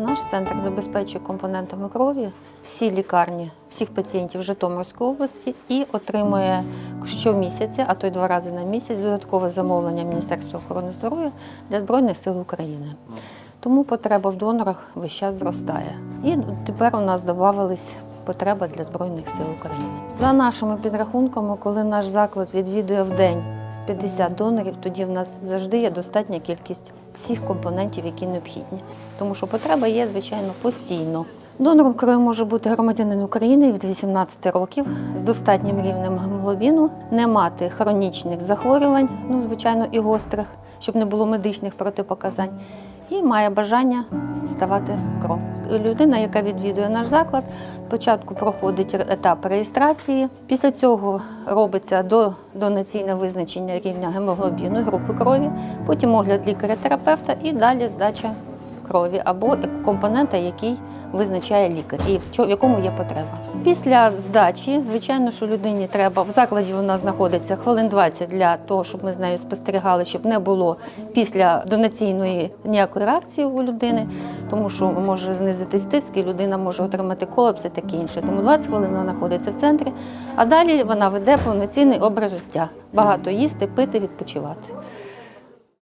Наш центр забезпечує компонентами крові всі лікарні всіх пацієнтів Житомирської області і отримує щомісяця, а то й два рази на місяць, додаткове замовлення Міністерства охорони здоров'я для Збройних сил України. Тому потреба в донорах весь час зростає. І тепер у нас додавались потреба для Збройних сил України. За нашими підрахунками, коли наш заклад відвідує в день 50 донорів, тоді в нас завжди є достатня кількість всіх компонентів, які необхідні. Тому що потреба є, звичайно, постійно. Донором крові може бути громадянин України від 18 років з достатнім рівнем гемоглобіну, не мати хронічних захворювань, ну звичайно, і гострих, щоб не було медичних протипоказань, і має бажання ставати кров. Людина, яка відвідує наш заклад, спочатку проходить етап реєстрації. Після цього робиться до донаційне визначення рівня гемоглобіну, групи крові, потім огляд лікаря-терапевта і далі здача крові або компонента, який визначає лікар і в якому є потреба. Після здачі, звичайно, що людині треба в закладі вона знаходиться хвилин 20 для того, щоб ми з нею спостерігали, щоб не було після донаційної ніякої реакції у людини, тому що може знизитись тиск, і людина може отримати колапс і таке інше. Тому 20 хвилин вона знаходиться в центрі, а далі вона веде повноцінний образ життя. Багато їсти, пити, відпочивати.